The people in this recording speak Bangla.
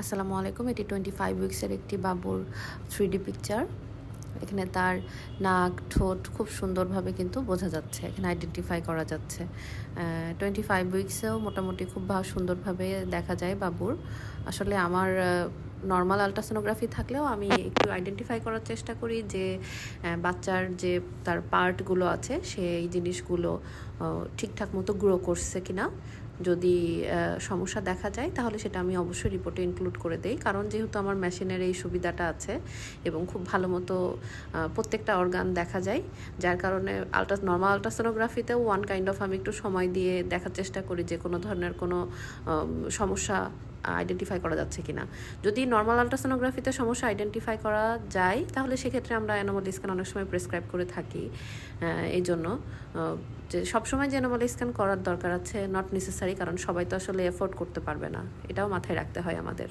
আসসালামু আলাইকুম, এটি টোয়েন্টি ফাইভ উইক্সের একটি বাবুর থ্রি পিকচার এখানে তার নাক, ঠোঁট খুব সুন্দরভাবে কিন্তু বোঝা যাচ্ছে, এখানে আইডেন্টিফাই করা যাচ্ছে। টোয়েন্টি ফাইভ উইক্সেও মোটামুটি খুব সুন্দরভাবে দেখা যায় বাবুর। আসলে আমার নর্মাল আলট্রাসোনোগ্রাফি থাকলেও আমি একটু আইডেন্টিফাই করার চেষ্টা করি যে বাচ্চার যে তার পার্টগুলো আছে সেই জিনিসগুলো ঠিকঠাক মতো গ্রো করছে কিনা। যদি সমস্যা দেখা যায়, তাহলে সেটা আমি অবশ্যই রিপোর্টে ইনক্লুড করে দেই। কারণ যেহেতু আমার মেশিনের এই সুবিধাটা আছে এবং খুব ভালো মতো প্রত্যেকটা অর্গান দেখা যায়, যার কারণে আলট্রা নর্মাল আলট্রাসোনোগ্রাফিতেও ওয়ান কাইন্ড অফ আমি একটু সময় দিয়ে দেখার চেষ্টা করি যে কোনো ধরনের কোনো সমস্যা আইডেন্টিফাই করা যাচ্ছে কিনা। যদি নর্মাল আলট্রাসোনোগ্রাফিতে সমস্যা আইডেন্টিফাই করা যায়, তাহলে সেক্ষেত্রে আমরা অ্যানোমালি স্ক্যান অনেক সময় প্রেসক্রাইব করে থাকি। এই জন্য যে সবসময় যে অ্যানোমালি স্ক্যান করার দরকার আছে নট নেসেসারি কারণ সবাই তো আসলে এফোর্ড করতে পারবে না। এটাও মাথায় রাখতে হয় আমাদের।